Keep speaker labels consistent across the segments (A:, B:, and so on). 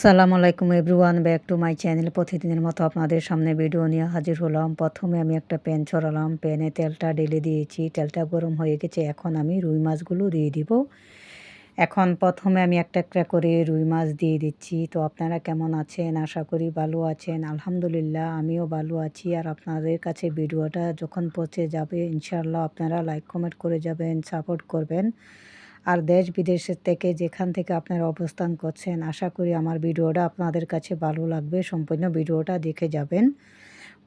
A: সালাম আলাইকুম everyone, back to my channel প্রতিদিনের মতো আপনাদের সামনে ভিডিও নিয়ে হাজির হলাম। প্রথমে আমি একটা প্যান ছড়ালাম, প্যানে তেলটা ঢেলে দিয়েছি, তেলটা গরম হয়ে গেছে, এখন আমি রুই মাছগুলো দিয়ে দিব। এখন প্রথমে আমি একটা একটা করে রুই মাছ দিয়ে দিচ্ছি। তো আপনারা কেমন আছেন? আশা করি ভালো আছেন, আলহামদুলিল্লাহ আমিও ভালো আছি। আর আপনাদের কাছে ভিডিওটা যখন পৌঁছে যাবে, ইনশাআল্লাহ আপনারা লাইক কমেন্ট করে যাবেন, সাপোর্ট করবেন। আর দেশ বিদেশের থেকে যেখান থেকে আপনারা অবস্থান করছেন, আশা করি আমার ভিডিওটা আপনাদের কাছে ভালো লাগবে। সম্পূর্ণ ভিডিওটা দেখে যাবেন।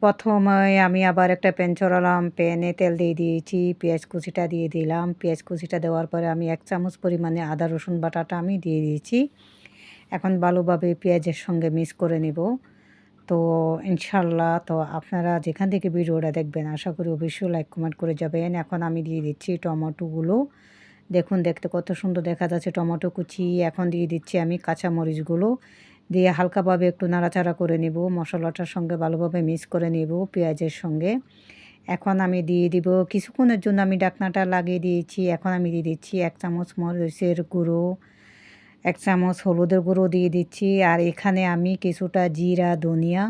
A: প্রথমে আমি আবার একটা প্যান চড়ালাম প্যানে তেল দিয়ে দিয়েছি, পেঁয়াজ কুচিটা দিয়ে দিলাম। পেঁয়াজ কুচিটা দেওয়ার পরে আমি এক চামচ পরিমাণে আদা, রসুন বাটাটা আমি দিয়ে দিয়েছি। এখন ভালোভাবে পেঁয়াজের সঙ্গে মিক্স করে নেব। তো ইনশাল্লাহ তো আপনারা যেখান থেকে ভিডিওটা দেখবেন, আশা করি অবশ্যই লাইক কমেন্ট করে যাবেন। এখন আমি দিয়ে দিচ্ছি টমেটোগুলো। দেখুন, দেখতে কত সুন্দর দেখা যাচ্ছে টমেটো কুচি। এখন দিয়ে দিচ্ছি আমি কাঁচা মরিচগুলো দিয়ে হালকাভাবে একটু নাড়াচাড়া করে নেব, মশলাটার সঙ্গে ভালোভাবে মিক্স করে নেব পেঁয়াজের সঙ্গে। এখন আমি দিয়ে দিব, কিছুক্ষণের জন্য আমি ডাকনাটা লাগিয়ে দিয়েছি। এখন আমি দিয়ে দিচ্ছি এক চামচ মরিচের গুঁড়ো, এক চামচ হলুদের গুঁড়ো দিয়ে দিচ্ছি। আর এখানে আমি কিছুটা জিরা, ধনিয়া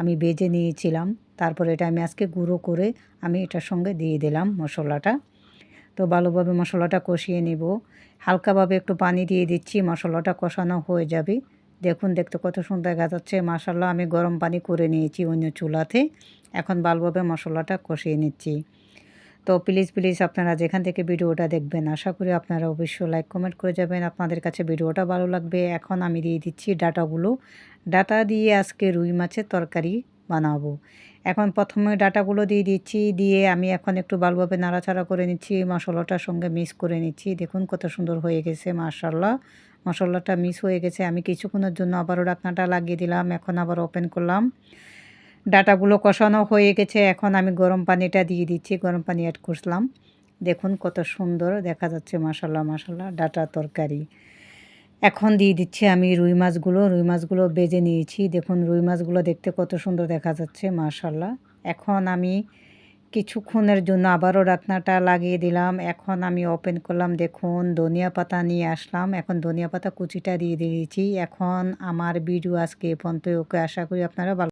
A: আমি বেজে নিয়েছিলাম। তারপর এটা আমি আজকে গুঁড়ো করে আমি এটার সঙ্গে দিয়ে দিলাম মশলাটা। তো ভালোভাবে মশলাটা কষিয়ে নিব। হালকাভাবে একটু পানি দিয়ে দিচ্ছি, মশলাটা কষানো হয়ে যাবে। দেখুন, দেখতে কত সুন্দর দেখা যাচ্ছে। মাসাল্লাহ আমি গরম পানি করে নিয়েছি অন্য চুলাতে। এখন ভালোভাবে মশলাটা কষিয়ে নিচ্ছি। তো প্লিজ প্লিজ আপনারা যেখান থেকে ভিডিওটা দেখবেন, আশা করি আপনারা অবশ্যই লাইক, কমেন্ট করে যাবেন। আপনাদের কাছে ভিডিওটা ভালো লাগবে। এখন আমি দিয়ে দিচ্ছি ডাটাগুলো। ডাটা দিয়ে আজকে রুই মাছের তরকারি বানাবো। এখন প্রথমে ডাটাগুলো দিয়ে দিচ্ছি, দিয়ে আমি এখন একটু ভালোভাবে নাড়াচাড়া করে নিচ্ছি, মশলাটার সঙ্গে মিক্স করে নিচ্ছি। দেখুন কত সুন্দর হয়ে গেছে মাশাল্লাহ মশলাটা মিক্স হয়ে গেছে, আমি কিছুক্ষণের জন্য আবারও ডাকনাটা লাগিয়ে দিলাম, এখন আবার ওপেন করলাম। ডাটাগুলো কষানো হয়ে গেছে, এখন আমি গরম পানিটা দিয়ে দিচ্ছি, গরম পানি অ্যাড করলাম। দেখুন কত সুন্দর দেখা যাচ্ছে মাসাল্লাহ মাসাল্লাহ ডাটা তরকারি। এখন দিয়ে দিচ্ছি আমি রুই মাছগুলো। রুই মাছগুলো বেজে নিয়েছি। দেখুন, রুই মাছগুলো দেখতে কত সুন্দর দেখা যাচ্ছে মাশাল্লাহ এখন আমি কিছুক্ষণের জন্য আবারও রাতনাটা লাগিয়ে দিলাম। এখন আমি ওপেন করলাম, দেখুন, ধনিয়া পাতা নিয়ে আসলাম। এখন ধনিয়া পাতা কুচিটা দিয়ে দিয়েছি। এখন আমার ভিডিও আজকে পর্যন্ত ওকে, আশা করি আপনারা ভালো